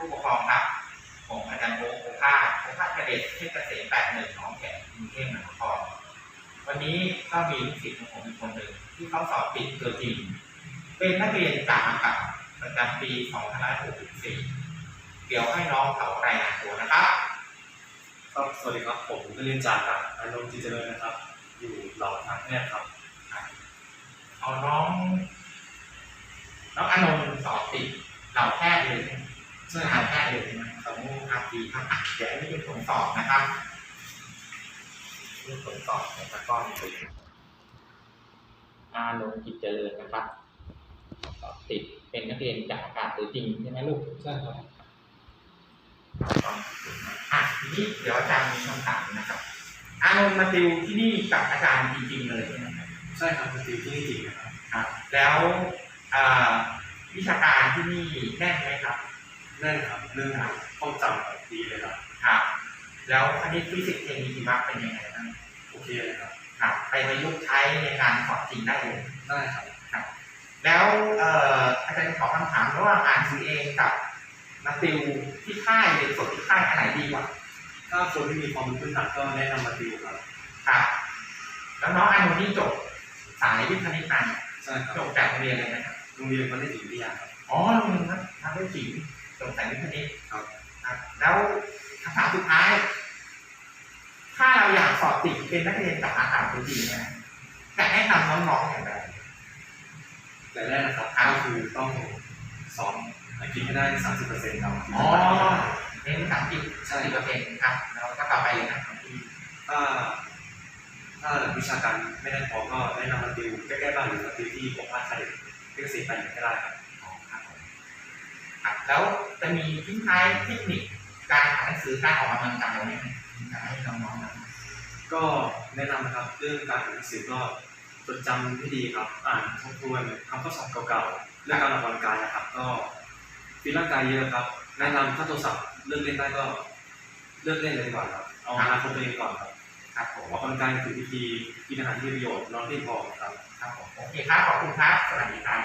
ผู้ปกครองครับ ผมอาจารย์โอ๊คโอภาสโอภาสกระเด็ดเทพเกษมแปดหนึ่งน้องแขกกรุงเทพมหานครวันนี้ก็มีลูกศิษย์ของผมอีกคนหนึ่งที่เขาสอบติดเกิดจริง เป็นนักเรียนจากอากาศประจำปี2564เดี๋ยวให้น้องเขารายงานตัวนะครับครับสวัสดีครับ ผมนักเรียนจากกับอารมณ์จิตเจริญนะครับ อยู่เหล่าทางแพทย์ครับ เอาน้อง น้องอานนท์สอบติดเหล่าแพทย์เลย ใช่ไหมใช่ทางแพทย์เลยใช่ไหมครับครับดีครับอะเดี๋ยวให้ดูผลสอบนะครับดูผลสอบในตะกร้อนเลยอานนท์กิจเจริญนะครับสอบติดเป็นนักเรียนจากอากาศตัวจริงใช่ไหมลูกใช่ครับอะทีนี้เดี๋ยวอาจารย์มีคำถามนะครับ อานนท์มาติวที่นี่กับอาจารย์จริงๆเลยใช่ไหมครับใช่ครับเป็นติวที่นี่จริงนะครับครับแล้วอ่าวิชาการที่นี่แน่นไหมครับแน่นครับเรื่องห้องจำครับดีเลยครับครับ แล้วคณิตฟิสิกส์เคมีชีวะเป็นยังไงบ้างโอเคเลยครับครับไปประยุกต์ใช้ในการสอนจริงได้เลยได้ครับครับ แล้วเอ่ออาจารย์ขอคำถามระหว่างอ่านซื้อเองกับมาติวที่ค่ายเรียนสดที่ค่ายอันไหนดีกว่าถ้าคนที่มีความรู้พื้นฐานก็แนะนำมาติวครับครับแล้วน้องอานนท์นี่จบสายวิทย์คณิตมาเนี่ยใช่ครับจบจากโรงเรียนเลยนะครับโรงเรียนมันได้ถึงวิทยาครับอ๋อโรงเรียนนักนักวิทย์ จบสายวิทย์คณิตครับครับแล้วคำถามสุดท้าย ถ้าเราอยากสอบติดเป็นนักเรียนจากอาหารตัวจริงนะจะแนะนำน้องๆอย่างไรแต่แรกนะครับครับก็คือต้องสอบอังกฤษให้ได้30%ครับอ๋อเน้นภาษาอังกฤษใช่สิบคเปอรับร์เซ็นต์ครับแล้วก็ต่อไปเลยนะครับที่ถ้าถ้าวิชาการไม่ได้พอก็แนะนำมาติวใกล้ๆบ้านหรือมาติวที่ผมพาใครเพื่อเสียไปไหนก็ได้ครับอ๋อครับผม ครับแล้วจะมีทิ้งท้ายเทคนิคการอ่านหนังสือการออกกำลังกายไหมอยากให้น้องๆนะก็แนะนำนะครับเรื่องการอ่านหนังสือก็จดจำให้ดีครับ อ่านทบทวนทำข้อสอบเก่าๆเรื่องการออกกำลังกายนะครับ ก็ฟีดร่างกายเยอะครับ แนะนำถ้าโทรศัพท์เลิกเล่นได้ก็เลิกเล่นเลยดีกว่าครับเอาอนาคตตัวเองก่อนครับครับผมออกกำลังกายถือวิธีกินอาหารที่มีประโยชน์นอนเพียงพอครับครับผมโอเคครับขอบคุณครับสวัสดีครับ